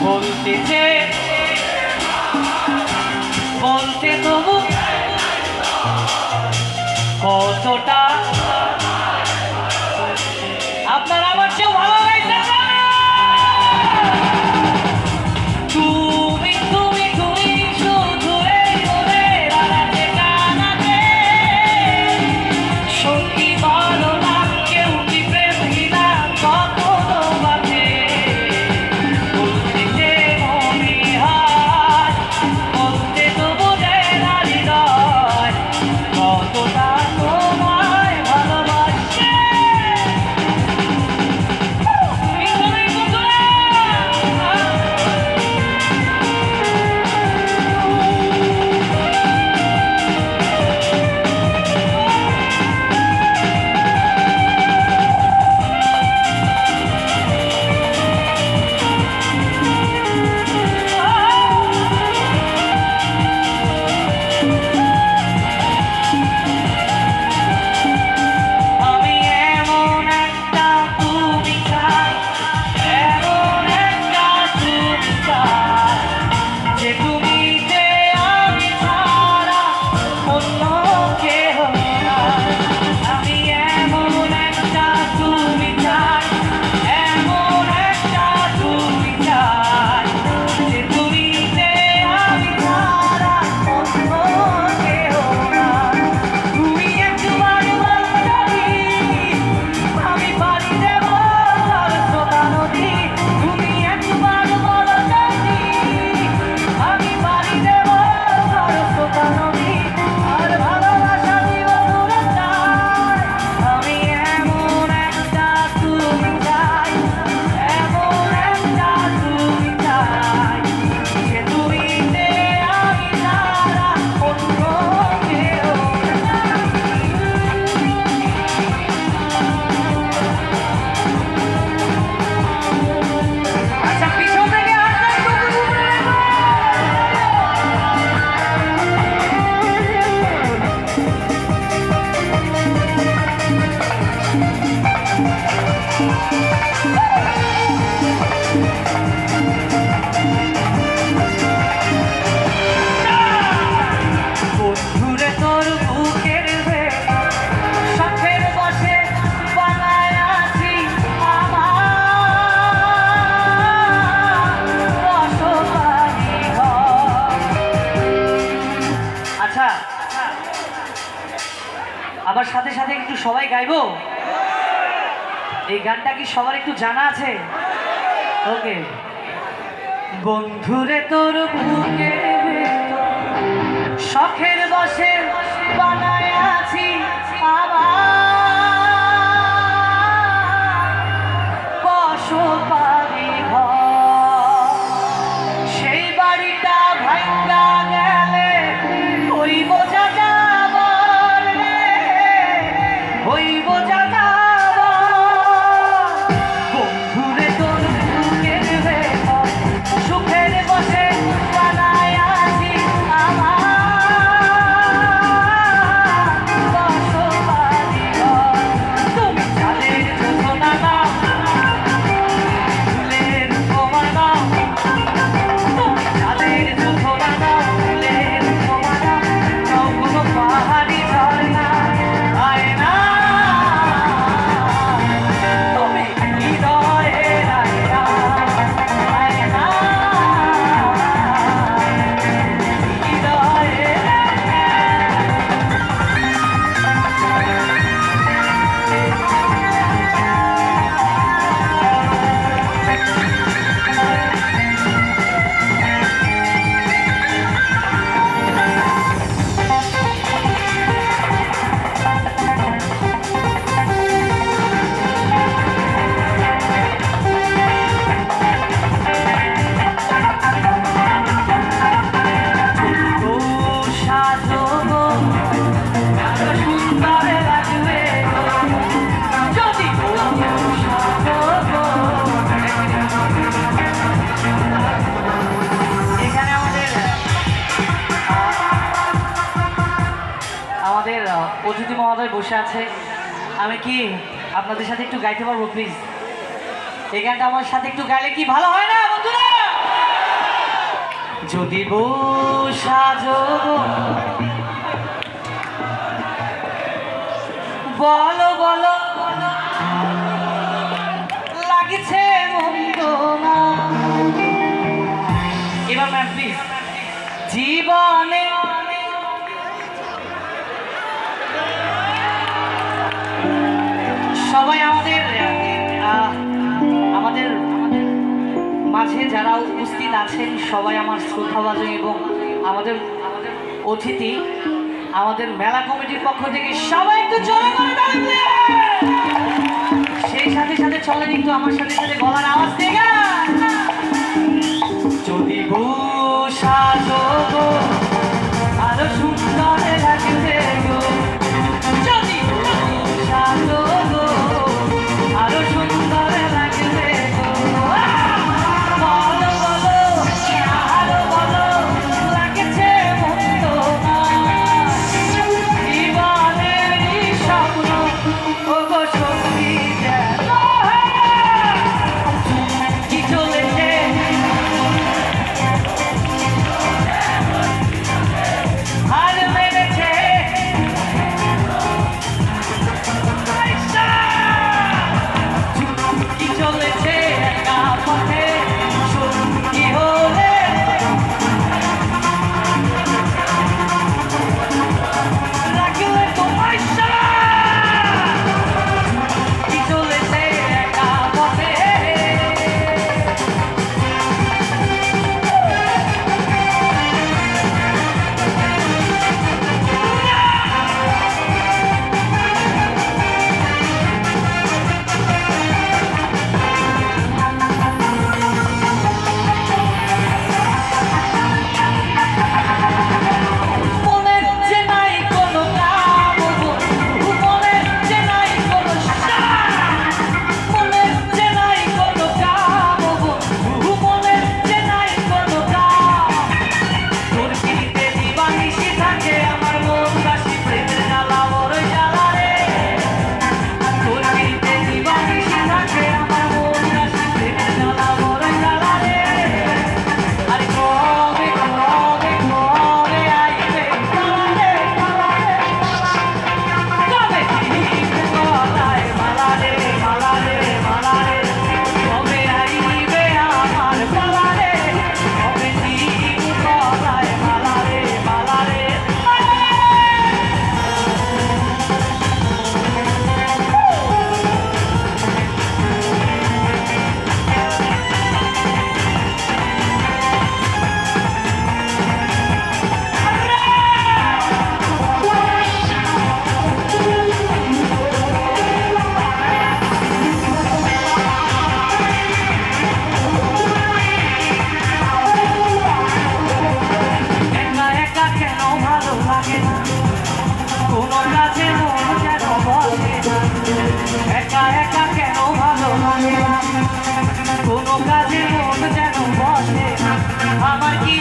বলতে যে বলতে তো গাইবো? এই গানটা কি সবার একটু জানা আছে? ওকে। বন্ধুরে তোর বুকে শখের বসে আমাদের অতিথি মহোদয় বসে আছে। আমি কি আপনাদের সাথে একটু গাইতে পারব প্লিজ এই গানটা আমার সাথে একটু গাইলে কি ভালো হয় না, বন্ধুরা? যদি সাজব বলো বলো, লাগিছে এবার ম্যাম প্লিজ জীবনে মাঝে যারা উপস্থিত আছেন, সবাই আমার শ্রদ্ধাভাজন এবং আমাদের অতিথি, আমাদের মেলা কমিটির পক্ষ থেকে সবাই একটু জোরে সেই সাথে সাথে চলেন একটু আমার সাথে সাথে গলার আওয়াজ দিয়ে আমার কি